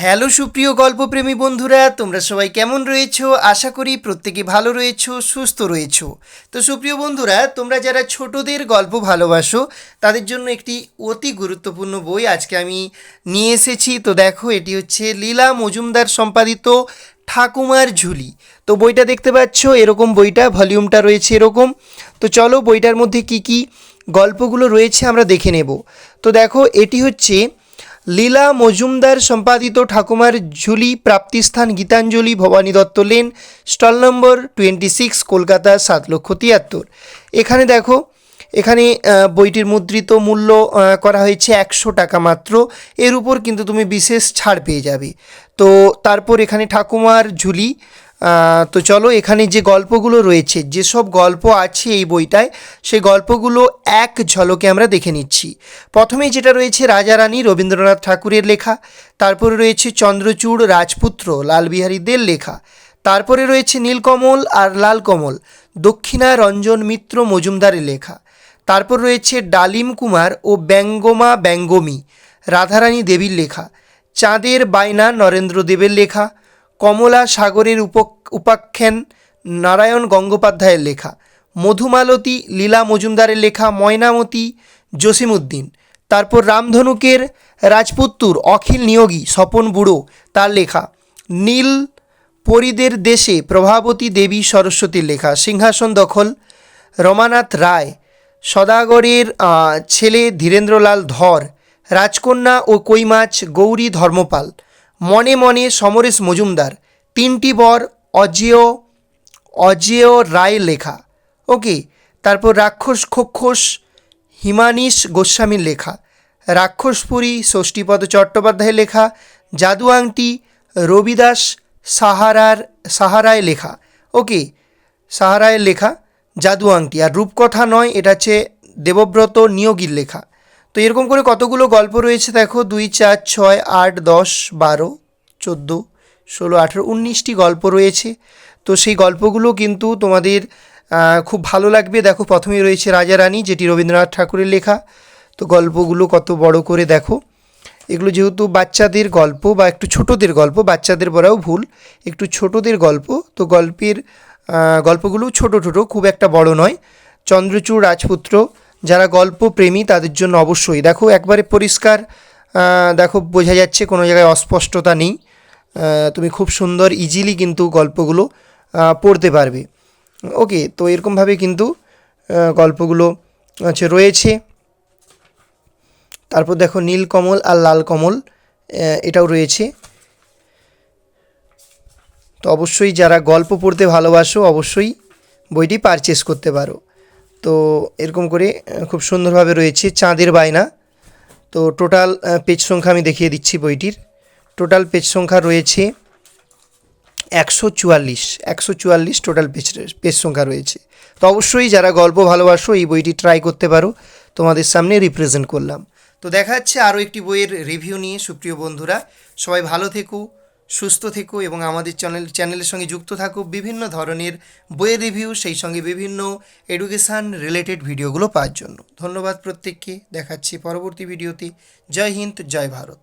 Hello সুপ্রিয় গল্পপ্রেমী বন্ধুরা, তোমরা সবাই কেমন রয়েছো? আশা করি প্রত্যেকে ভালো রয়েছো, সুস্থ রয়েছো। তো সুপ্রিয় বন্ধুরা, তোমরা যারা ছোটদের গল্প ভালোবাসো, তাদের জন্য একটি অতি গুরুত্বপূর্ণ বই আজকে আমি নিয়ে এসেছি। তো দেখো, এটি হচ্ছে লীলা মজুমদার সম্পাদিত ঠাকুমার ঝুলি। তো বইটা দেখতে পাচ্ছ, এরকম বইটা, ভলিউমটা রয়েছে এরকম। তো চলো বইটার মধ্যে কি কি গল্পগুলো রয়েছে আমরা দেখে নেব। তো দেখো, এটি হচ্ছে লীলা মজুমদার সম্পাদিত Thakumar Jhuli প্রাপ্তিস্থান Gitanjali Bhabani Dutta lane, stall number twenty six, Kolkata সাত লক্ষ তিয়াত্তর। এখানে দেখো, এখানে বইটির মুদ্রিত মূল্য করা হয়েছে একশো টাকা মাত্র। এর উপর কিন্তু তুমি বিশেষ ছাড় পেয়ে যাবে। তো তারপর এখানে ঠাকুমার ঝুলি তো চলো এখানে যে গল্পগুলো রয়েছে, যেসব গল্প আছে এই বইটায়, সেই গল্পগুলো এক ঝলকে আমরা দেখে নিচ্ছি। প্রথমেই যেটা রয়েছে রাজা রানী রবীন্দ্রনাথ ঠাকুরের লেখা, তারপরে রয়েছে চন্দ্রচূড় রাজপুত্র লালবিহারী দের লেখা, তারপরে রয়েছে নীলকমল আর লালকমল, দক্ষিণা রঞ্জন মিত্র মজুমদারের লেখা, তারপর রয়েছে ডালিম কুমার ও ব্যঙ্গমা ব্যঙ্গমী, রাধারানী দেবীর লেখা, চাঁদের বায়না নরেন্দ্র দেবের লেখা কমলা সাগরের উপ উপাখ্যান নারায়ণ গঙ্গোপাধ্যায়ের লেখা, মধুমালতী লীলা মজুমদারের লেখা ময়নামতি জসিমউদ্দিন, তারপর রামধনুকের রাজপুত্তুর অখিল নিয়োগী স্বপন বুড়ো তার লেখা, নীল পরিদের দেশে প্রভাবতী দেবী সরস্বতীর লেখা, সিংহাসন দখল, রমানাথ রায়, সদাগরের ছেলে ধীরেন্দ্রলাল ধর, রাজকন্যা ও কৈমাছ গৌরী ধর্মপাল মনে মনে সমরেশ মজুমদার। তিনটি বর অজেয় অজেয় রায় লেখা। ওকে, তারপর রাক্ষস খক্ষস, হিমানিশ গোস্বামীর লেখা। রাক্ষসপুরী ষষ্ঠীপদ চট্টোপাধ্যায়ের লেখা। জাদু আংটি রবিদাস সাহারার, সাহারায় লেখা। ওকে সাহারায় লেখা জাদু আংটি আর রূপকথা নয়, এটা হচ্ছে দেবব্রত নিয়োগীর লেখা। তো এরকম করে কতগুলো গল্প রয়েছে দেখো? দুই, চার, ছয়, আট, দশ, বারো, চোদ্দ, ষোলো, আঠেরো, উনিশটি গল্প রয়েছে। তো সেই গল্পগুলো কিন্তু তোমাদের খুব ভালো লাগবে। দেখো, প্রথমেই রয়েছে রাজা রানী, যেটি রবীন্দ্রনাথ ঠাকুরের লেখা। তো গল্পগুলো কত বড় করে দেখো। এগুলো যেহেতু বাচ্চাদের গল্প বা একটু ছোটদের গল্প, বাচ্চাদের বলাও ভুল, একটু ছোটদের গল্প, তো গল্পের গল্পগুলো ছোট ছোট, খুব একটা বড় নয়। চন্দ্রচূড় রাজপুত্র যারা গল্প প্রেমী তাদের জন্য অবশ্যই। দেখো, একবারে পরিষ্কার দেখো, বোঝা যাচ্ছে কোনো জায়গায় অস্পষ্টতা নেই। তুমি খুব সুন্দর ইজিলি কিন্তু গল্পগুলো পড়তে পারবে। ওকে, তো এরকমভাবে কিন্তু গল্পগুলো হচ্ছে রয়েছে। তারপর দেখো নীল কমল আর লাল কমল এটাও রয়েছে। তো অবশ্যই যারা গল্প পড়তে ভালোবাসো, অবশ্যই বইটি পারচেস করতে পারো। তো এরকম করে খুব সুন্দরভাবে রয়েছে চাঁদের বায়না। তো টোটাল পেজ সংখ্যা আমি দেখিয়ে দিচ্ছি বইটির। টোটাল পেজ সংখ্যা রয়েছে একশো চুয়াল্লিশ। একশো চুয়াল্লিশ টোটাল পেজ পেজ সংখ্যা রয়েছে। তো অবশ্যই যারা গল্প ভালোবাসো, এই বইটি ট্রাই করতে পারো। তোমাদের সামনে রিপ্রেজেন্ট করলাম। তো দেখা যাচ্ছে আরও একটি বইয়ের রিভিউ নিয়ে। সুপ্রিয় বন্ধুরা, সবাই ভালো থেকো। সুস্থ থেকো এবং আমাদের চ্যানেল, চ্যানেলের সঙ্গে যুক্ত থাকো। বিভিন্ন ধরনের বইয়ের রিভিউ সেই সঙ্গে বিভিন্ন এডুকেশান রিলেটেড ভিডিওগুলো পাওয়ার জন্য। ধন্যবাদ প্রত্যেককে। দেখাচ্ছি পরবর্তী ভিডিওতে জয় হিন্দ, জয় ভারত।